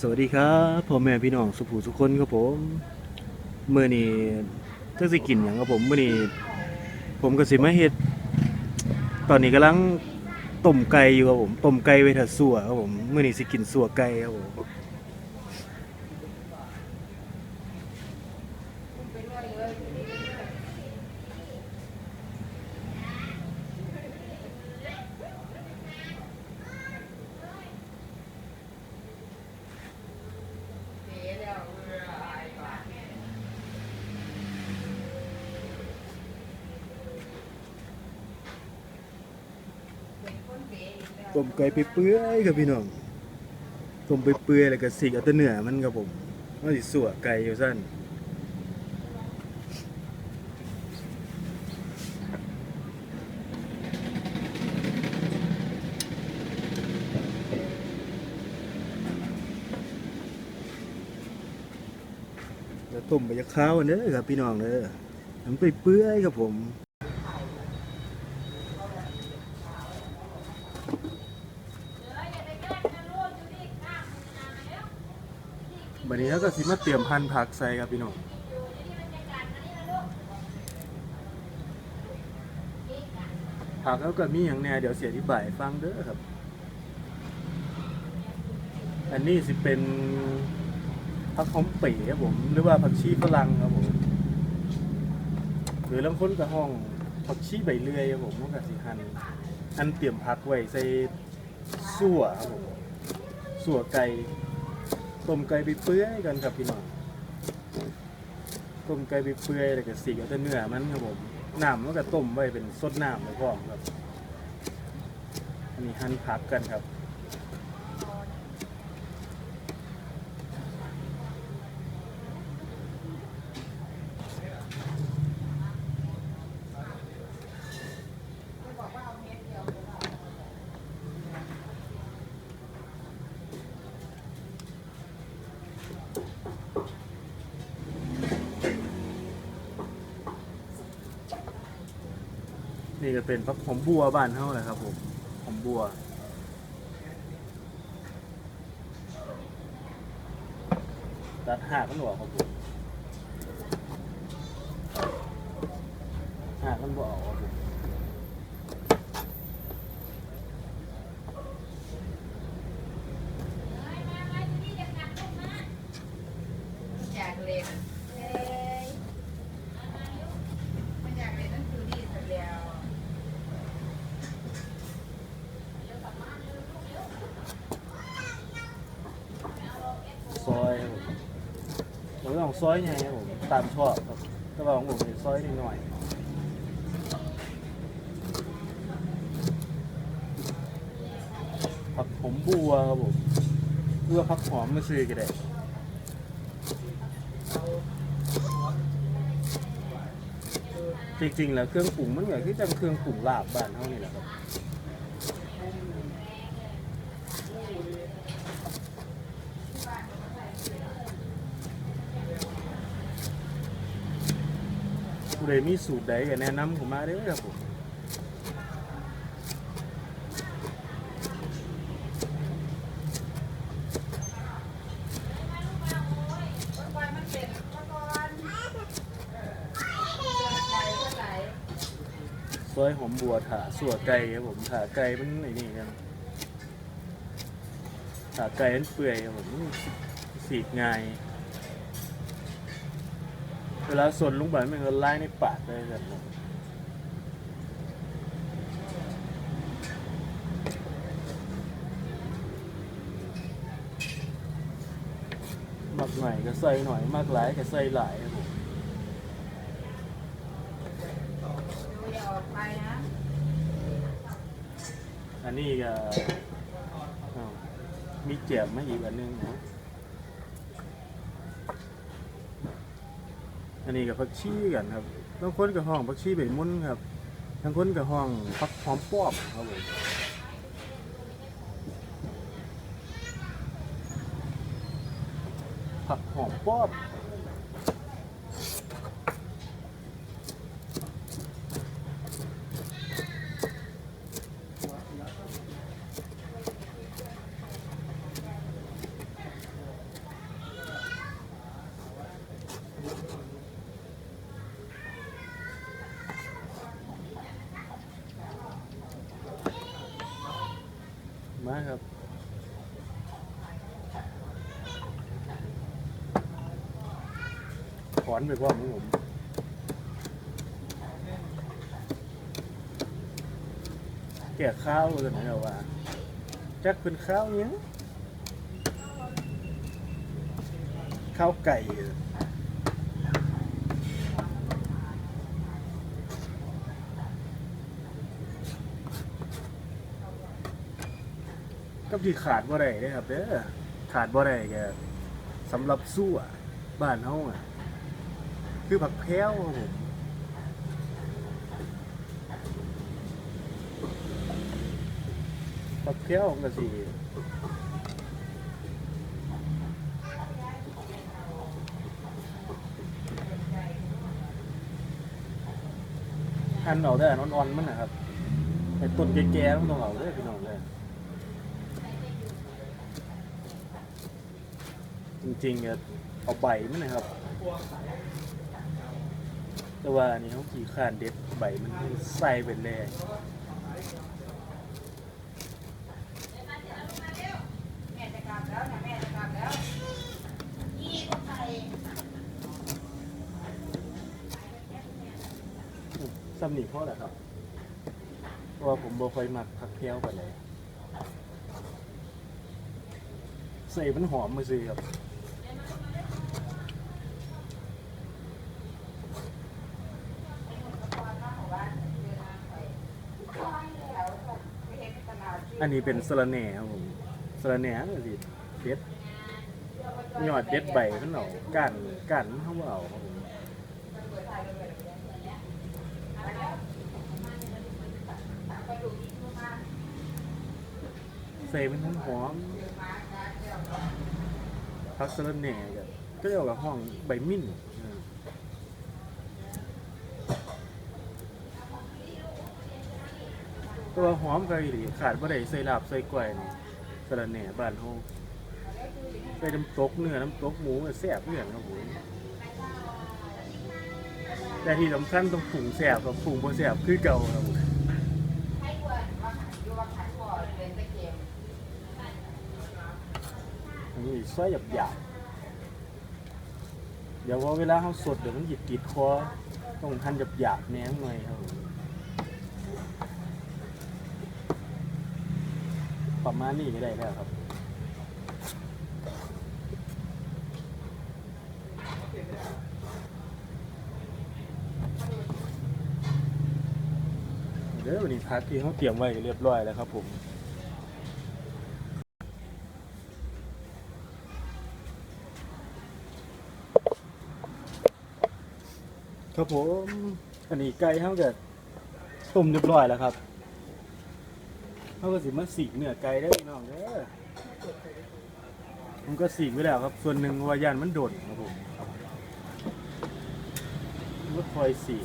สวัสดีครับพ่อแม่พี่น้องสุภูสุคนครับผมเมื่อนี้เจ้าสิกินอย่างครับผมเมื่อนี้ผมก็สิมาเฮ็ดตอนนี้กำลังต้มไก่อยู่ครับผมต้มไก่เวทัสัวครับผมเมื่อนี้สิกินสัวไก่ครับผม ต้มไก่ไปเปื่อยครับพี่น้องต้มไปเปื่อยแล้วก็สิกเอาแต่เนื้อมันครับผมว่าสิสัวไก่อยู่ซั่นต้มไปจะข้าวอันเด้อครับพี่น้องเด้อมันไปเปื่อยครับผม บัดนี้เราก็สิมาเตรียมพันธุ์ผักใส่ครับพี่น้องผักแล้วก็มีอย่างแน่เดี๋ยวเสียที่บ่ายฟังเด้อครับ อันนี้สิเป็นผักหอมเปีครับผม หรือว่าผักชีฝรั่งครับผมหรือลางคนก็ห้องผักชีใบเลื่อยครับผมมันก็สิหั่นอันเตรียมผักไว้ใส่สั่วครับผมสั่วไก่ ต้มไก่ไปเปื่อยกันครับพี่น้องต้มไก่ไปเปื่อยแล้วก็สีเอาแต่เนื้อมันครับผมน้ำมันก็ต้มไว้เป็นสดน้ำไว้พร้อมครับอันนี้หั่นผักกันครับ จะเป็นผักหอมบัวบ้านเท่าไหร่ครับผมหอมบัวตัดหากมันออกครับผมหากมันบ่ออกครับผม อยากเล่นเอ้ยไม่อยากเล่นนั่นคือดีสุดแล้ว ซอยครับผมผมต้อง ซอยไงครับผมตามชอบครับก็ว่าของผมเป็นซอยนิดหน่อยผักผมบัวครับผมเพื่อผักหอมมาซื้อก็ได้จริงๆแล้วเครื่องปรุงมันก็คือที่จังเครื่องปรุงลาบบ้านเฮานี่แหละครับ ผู้ใดมีสูตรใดก็แนะนำผมมาเด้อครับผมซอยหอมบัวถาสัวไก่ครับผมถาไก่มันไอ้นี่กันถาไก่มันเปื่อยครับผมสีกง่าย เวลาสนลงไปมันก็ไล่ในปากเลยครับผมมักหน่อยก็ใส่หน่อยมักหลายก็ใส่หลายครับผมดูอย่าออกไปนะ อันนี้ก็อ้าวมีเจียบมาอีกอันหนึงนะ อันนี้กับผักชีกันครับบางคนกับห้องผักชีใบมุนครับบางคนกับห้องผักหอมป้อมครับผมผักหอมป้อม ไปพร้อมของผมแก่ข้าวเลยนะว่าจักเป็นข้าวเนี้ยงข้าวไก่กับที่ขาดบ่ได้เด้อครับเด้อขาดบ่ได้แกสำหรับสู้อะบ้านเฮาอะ คือผักแพ้วครับผมปักเที่ยวก็สิหั่นเอาได้อ่อนๆมันนะครับไอ้ต้นแก่ๆมันต้องเอาเลยพี่น้องเลยจริงๆเอาใบมันนะครับ แต่ว่าอันนี่เขาขี่ขานเด็ดใบมันใส่เป็นเลยแม่จะกลับแล้วนะแม่จะกลับแล้วยี่ก็ไปซ้ำนี่เพราะครับ เพราะว่าผมบ่ค่อยมักผักเที่ยวไปเลยใส่มันหอมมือซื้อครับ อันนี้เป็นสระแหน่ครับผมสระแหน่ก็สิเด็ดยอดเด็ดใบมันเอาก้านก้านมันเขาเอาครับผมใส่มันหอมๆพักสระแหน่ก็เรียกว่าห้องใบมิ้นอ่า ตัวหอมก็อีหลีขาดบ่ได้ใส่ลาบใส่กล้วยนี่สะระแหน่บ้านเฮาใส่น้ำตกเนื้อน้ำตกหมูก็แซ่บเรื่องครับผมแต่ที่สำคัญต้องปรุงแซ่บกับปรุงบ่แซ่บคือเก่าครับผมอันนี้ซอยหยาบๆเดี๋ยวว่าเวลาเฮาสดเดี๋ยวมันหยิบติดคอต้องหั่นหยาบๆแหนงหน่อยครับผม ประมาณนี้ก็ได้แล้วครับเดี๋ยววันนี้พักที่เขาเตรียมไว้เรียบร้อยแล้วครับผมครับผม อันนี้ไก่เขาจะต้มเรียบร้อยแล้วครับ เขาก็สิมาสีกเนื้อไก่ได้อพี่น้องเด้อมันก็สีกไว้แล้วครับ ส่วนหนึ่งวายานมันโดดครับผมมันก็คอยสีก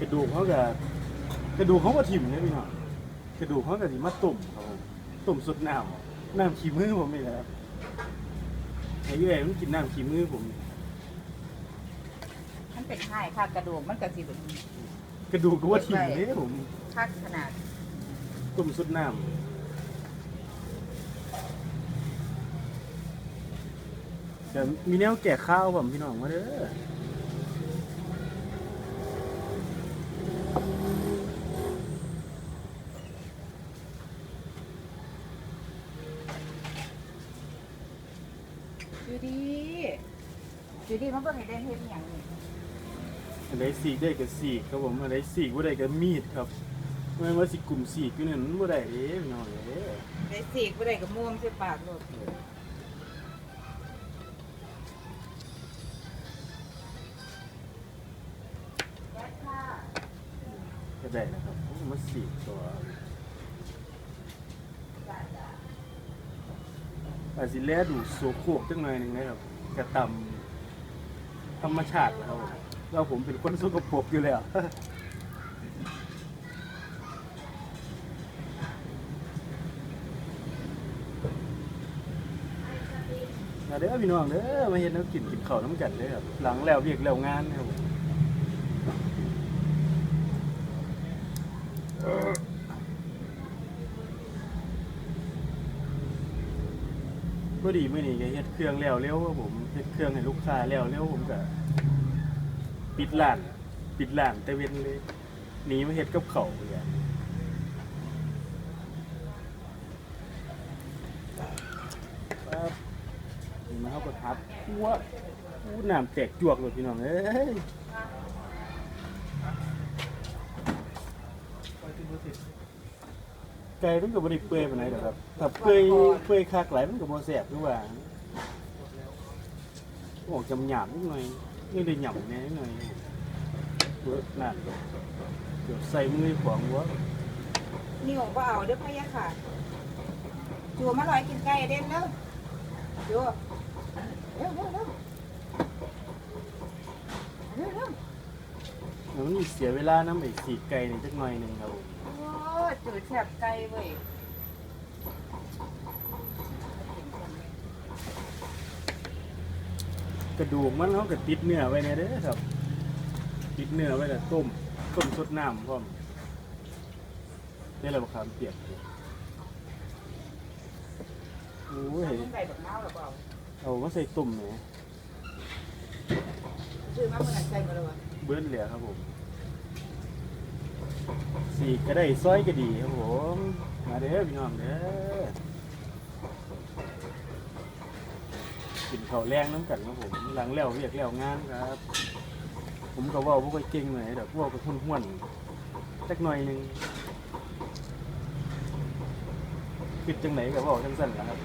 กระดูกเขาก็กระดูกเขาก็ถิ่มเนี่ยพี่น้องกระดูกเขาก็สิมาตุ่มครับผมตุ่มสุดน้ำน้ำขี้มือผมนี่แหละครับไอ้เอ้ยมันกินน้ำขี้มือผม มันเป็นไข่ค่ะกระดูกมันกระสิบกระดูกก็ว่าถิ่มเนี่ยผม คักขนาด ตุ่มสุดน้ำเดี๋ยวมีแนวแก่ข้าวผมพี่น้องมาเด้อจูดี้จูดี้มันเพิ่งให้ได้เฮ็ดอหย่างนี้อันใดสีกได้กับสีกครับผมอันใดสีกว่าได้กับมีดครับ ไม่ว่าสิกลุ่มสีกอยู่นั่นมันว่ได้เด้พี่น้องเด้ได้สีกบ่ได้กับม่วงใส่ปากโลดก็ได้นะครับผมมาสีกตัวอาจสิแลดูโซโครกจังหน่อยหนึงนะครับกระตำธรรมชาตินะครับผมแล้วผมเป็นคนสกปรกอยู่แล้ว เด้อพี่น้องเด้อมาเห็นน้ำกินกินข้าวน้ำกันเด้อครับหลังแล้วเรียกแล้วงานนะครับผมพอดีมื้อนี้ก็เฮ็ดเครื่องแล้วเร็วครับผมเฮ็ดเครื่องให้ลูกค้าแล้วเร็วผมก็ปิดร้าน ปิดร้านแต่เว้นเลยหนีมาเฮ็ดกับเขาเนี่ย ก็ทับพัวอู้น้ำแตกจวกเลยพี่น้องเอ้ยไก่มันก็บ่ได้เปื่อยปานใดดอกครับถ้าเปื่อยเปื่อยคักไหลายมันก็บ่แซ่บคือว่าออกจำหยาบนิดหน่อยนี่ได้หยำแน่นิดหน่อยเบิดนั่นเดี๋ยวใส่มือของหัวนี่ผมก็เอาเด้อพะยะค่ะจัวมาลอยกินไก่เด่นแล้วจัว มันเสียเวลาน้ำไอ้สีไก่นี่จักหน่อยหนึงครับผมโอ้จืดแสบไก่เว้ยกระดูกมันเขาก็ติดเนื้อไว้ในเด้อครับ ติดเนื้อไว้แล้วต้มต้มสดน้ำพร้อมนี่แหละมะขามเปียกโอ้ยกินไก่แบบเน่าหรือเปล่า เอามาใส่ตุ่มแหมซื้อมาเมื่อไหร่ใส่มาเลยวะเบิ้ลเหลือครับผมสีกก็ได้ซอยก็ดีครับผมมาเด้อพี่น้องเด้อกินข้าวแรงน้ำกันครับผมหลังแล้วเรียกแล้วงานครับ ผมก็เว่าพวกเก่งหน่อยเดี๋ยวพวกก็หุ่นหุ่นๆจักหน่อยหนึงคิดจังไหนก็เว่าจังสั่นล่ะครับ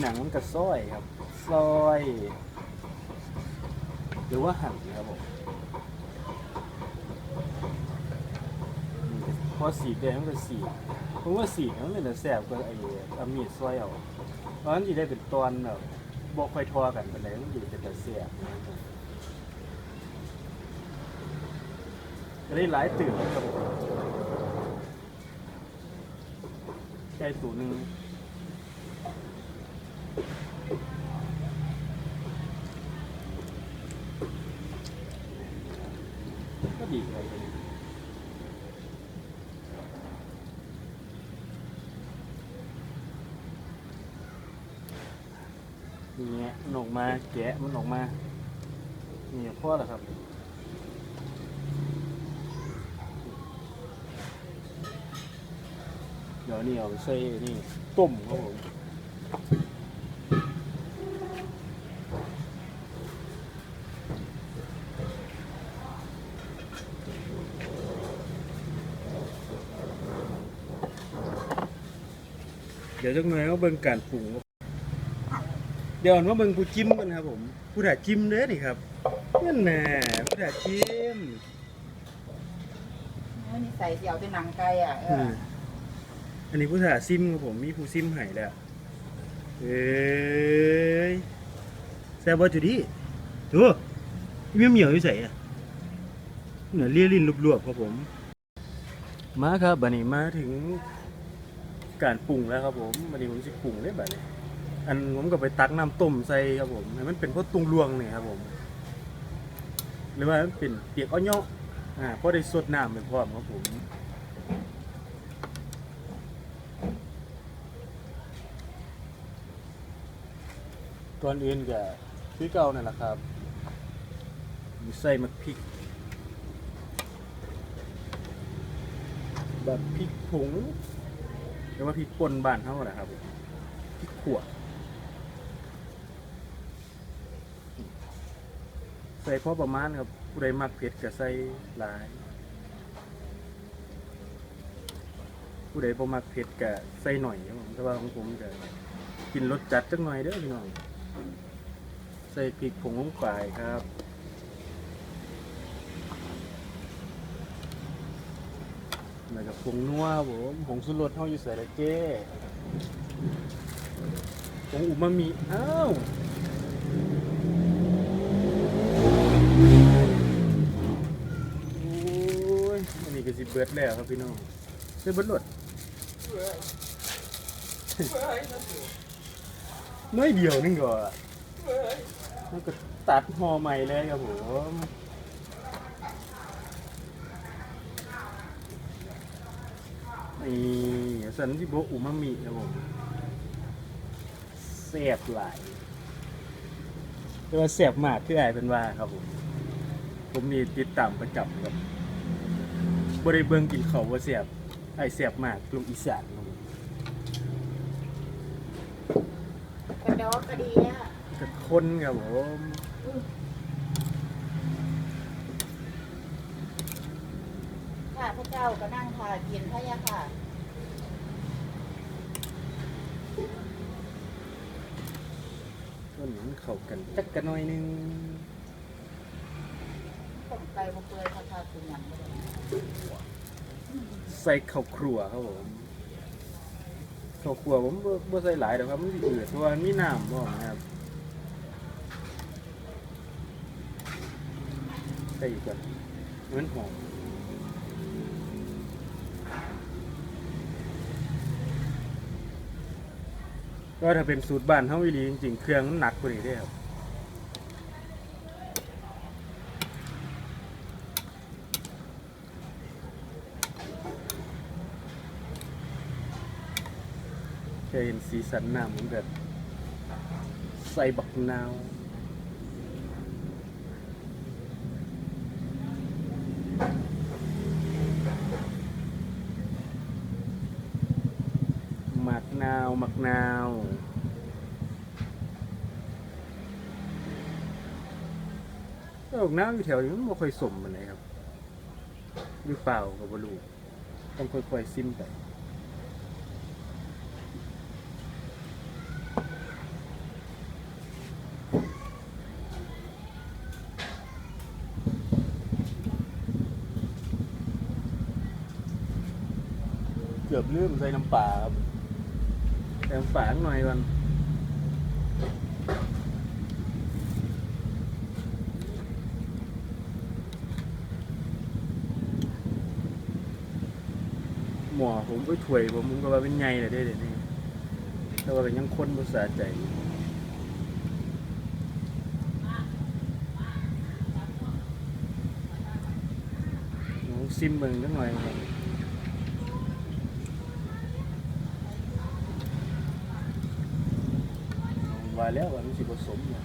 หนังมันกับซอยครับ ซอย หรือว่าหั่นครับผมพอสีแดงมันก็สีกผมว่าสีมันเป็นแต่แสบกว่าไอ้อามีดซอยเอาเพราะฉะนั้นจะได้เป็นตอนแบบบอกค่อยทอกันไปเลยมันอยู่เป็นแต่แสบนะครับจะได้หลายตื่นครับผมไก่ตัวหนึ่ง ก็ดีเลย แงะมันออกมาแกะมันออกมานี่พ่อเหรอครับเดี๋ยวนี่เอาใส่นี่ต้มครับผมเดี๋ยวจักหน่อยเอาเบิ่งการปรุง เดี๋ยวมาเบิ่งผู้จิ้มกันครับผม ผู้ถ่าจิ้มเด้อนี่ครับนั่นน่ะผู้ถ่าจิ้มนี่ใส่เสี่ยวเป็นหนังไก่อะเออือมอันนี้ผู้ถ่าซิมครับผมมีผู้ซิมให้แล้วเอ้ยแซ่บบ่จุดีดูมีเหมียวอยู่ใส่อะเหนือเลียลิ้นรวบๆครับผม มาครับบัดนี้มาถึงการปรุงแล้วครับผมวันนี้ผมจะปรุงได้แบบนี้ อันผมก็ไปตักน้ำต้มใส่ครับผมให้มันเป็นพวกตุงรวงเนี่ยครับผม หรือว่ามันเป็นเปียกอ้อยเนาะอ่าพอได้สดน้ำเป็นพร้อมครับผมก่อนอื่นก็คือเก่านั่นแหละครับ มีใส่มะพริกแบบพริกผงเรียกว่าพริกป่นบ้านเท่าไหร่ครับพริกขวด ส่พอประมาณครับผู้ใดมักเผ็ดก็ใส่หลาย ผู้ใดบ่มักเผ็ดก็ใส่หน่อยครับผมแต่ว่าของผมก็กินรสจัดจังหน่อยเด้อพี่น้องใส่พริกผงลงไปครับแล้วก็ผงนัวผมผงสุรสเฮาอยู่ใส่ละเจ้ผงอุมามิอ้าวโอ้ยอันนี้ก็สิ เบิดแล้วครับพี่น้องเบิดเบิดรถน้อยเดียวนึงก็แล้วก็ตัดหอใหม่เลยครับผมนี่สันที่โบอุมามิครับผมแซ่บหลายแต่ว่าแซ่บมากคือไอเป็นว่าครับผม ผมนี่ติดตามประจำครับ บริเบิงกินเขาวว่าแซ่บไอ้แซ่บมากลงอีสานครับผมกระดอกกระดีอะกระคนครับผมข้าพระเจ้าก็นั่งทากินพระยาค่ะต้นนี้มันเข้ากันจักกันหน่อยนึงต้มไก่บ่เปื่อยค่ะค่ะคุณหยังบ่ได้ ใส่ข้าวครัวครับผมข้าวครัวผมบ่บ่ใส่หลายดอกครับมันสิอืดเพราะว่ามันมีน้ำบ่นะครับใส่อีกก่อนมันหอมก็ถ้าเป็นสูตรบ้านเฮาอีหลีจริงๆเครื่องมันหนักกว่านี้เด้ครับ แค่เห็นสีสันหน้ำมันแบบใส่บักนาวหมักนาวหมักนาวแต่บักนาวอยู่แถวนี้มันไม่ค่อยสมมันเลยครับหรือเปล่ากับบรูต้องค่อยๆซิมไป ลืมใส่น้ำปลาครับใส่น้ำปลาหน่อยก่อนหมอผมก็ถวยผมผมก็ว่าเป็นไงเลยได้เดี๋ยวนี้แต่ว่าเป็นยังคนภาษาใจซิมเบิ่งจังหน่อยครับ ว่าแล้วว่ามันสิผสมเนี่ย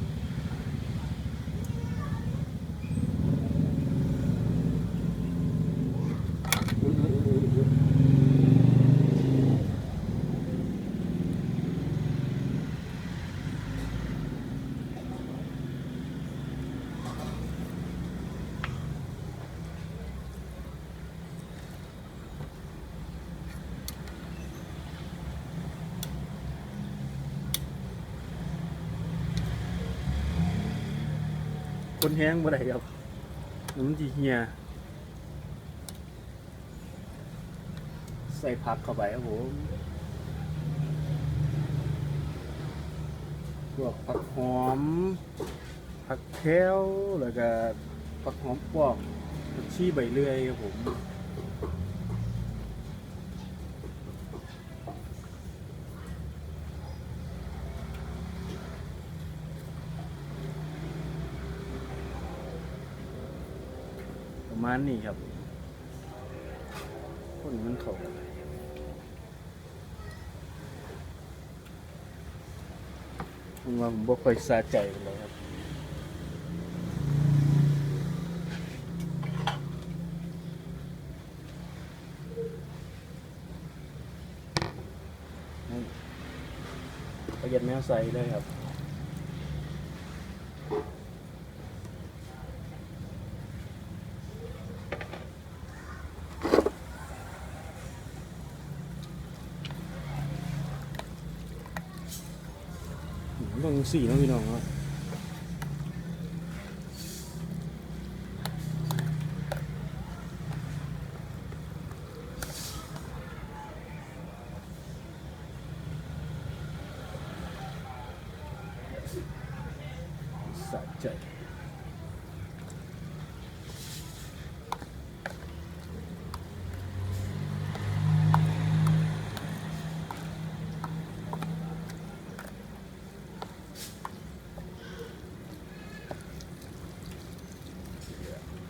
คนแห้งบ่ได้ครับมันจีเฮียใส่ผักเข้าไปครับผมพวกผักหอม ผักแควแล้วก็ผักหอมปอกผักชีใบเลื่อยครับผม มาณนี้ครับคนมันเขากันผมว่าผมบ่ค่อยสะใจปานใดครับประหยัดแมวใส่เลยครับ ต้อง สี่น้องพี่น้องครับสะใจ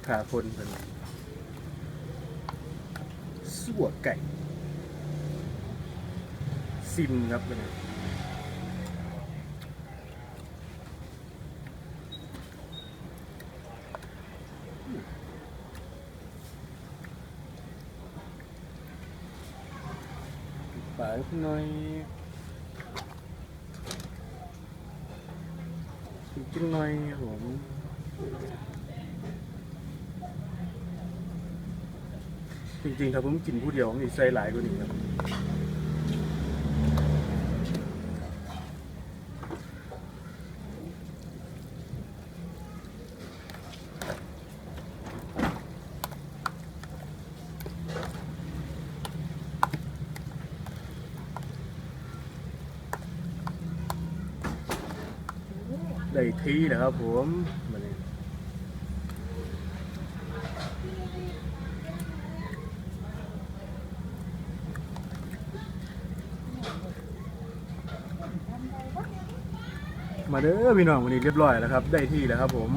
ขาคนเป็นสั่วไก่ ซิมครับเป็นปลาหน่อยอีกหน่อยครับผม จริงๆถ้าผมกินผู้เดียวผมนี่ใส่หลายกว่านี้ครับได้ที่แล้วครับผมมาเลยมา เด้อพี่น้องวันนี้เรียบร้อยแล้วครับ ได้ที่แล้วครับ ผม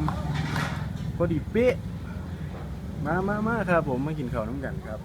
พอดีเป๊ะมามามาครับ ผมมากินข้าวน้ำกันครับ